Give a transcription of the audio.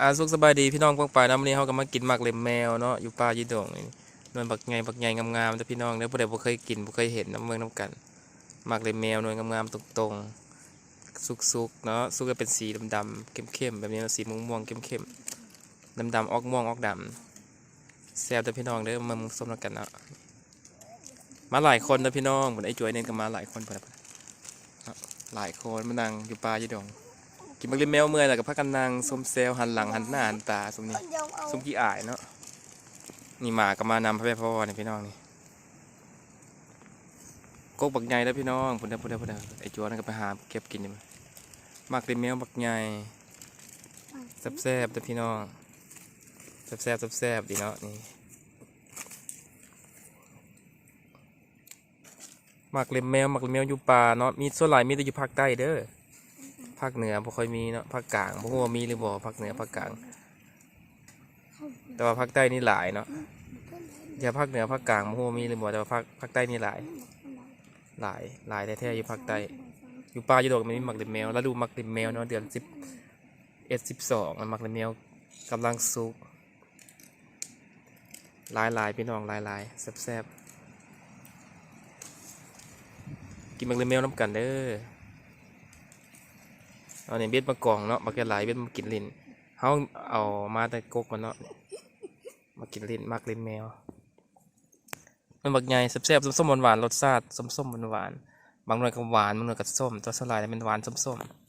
อาสุขสบายดีพี่น้องพวกป่ายน้ำวันนี้เขาก็มากินหมากเล็มแมวเนาะอยู่ป่ายีดงนี่นวลบักไงบักไงงามๆแต่พี่น้องเด้อผู้ใดบ่เคยกินบ่เคยเห็นน้ำเมืองน้ำกันหมากเล็มแมวนวลงามๆตรงๆสุกๆเนาะสุกก็เป็นสีดำๆเข้มๆแบบนี้สีม่วงๆเข้มๆดำๆออกม่วงออกดำแซ่บแต่พี่น้องเด้อมามุงส้มแล้วกันเนาะมาหลายคนนะพี่น้องเหมือนไอ้จวยเนี่ยก็มาหลายคนเพิ่นน่ะเนาะหลายคนมานั่งอยู่ป่ายีดง นบักลิมแมวเมื่อยแล้วก็พักกันนั่งส้มเซลหันหลังหันหน้าหันตาสมนี่เดี๋ยวเอาส้มขี้อายเนาะนี่หมาก็มานำพ่อแม่พ่อนี่พี่น้องนี่กกบักใหญ่แล้วพี่น้องพุ่นเด้อพุ่นเด้อพุ่นเด้อไอ้จวนนนก็ไปหาเก็บกินนี่มันมักลิมแมวบักใหญ่แซ่บๆเด้อพี่น้องแซ่บๆแซ่บๆดีเนาะนี่มักลิมแมวมักลิมแมวอยู่ป่าเนาะมีส่วนหลายมีแต่อยู่ภาคใต้เด้อ ภาคเหนือบ่ค่อยมีเนาะภาคกลางบ่ฮู้ว่ามีหรือบ่ภาคเหนือภาคกลาง แต่ว่าภาคใต้นี่หลายเนาะอย่าภาคเหนือภาคกลางบ่ฮู้ว่ามีหรือบ่แต่ว่าภาคภาคใต้นี่หลาย หลายหลายแท้ๆอยู่ภาคใต้อยู่ป่าอยู่ดอกมันมีมักเล็บแมวแล้วดูมักเล็บแมวเนาะเดือน10 11 12มันมักเล็บแมวกำลังสุกหลายลายๆพี่น้องหลายลายๆแซ่บๆกินมักเล็บแมวน้ำกันเด้อ เอาเนี่ยเบ็ดมากองเนาะมาแก่หลายเบ็ดมากินลิ้นเขาเอามาแต่กกมันเนาะมากินลิ้นมักลิ้นแมว มันบักใหญ่แซ่บๆส้มๆหวานๆรสชาติส้มๆหวานๆบางหน่วยก็หวานบางหน่วยก็ส้มตัวสลายเนี่ยเป็นหวานส้มๆ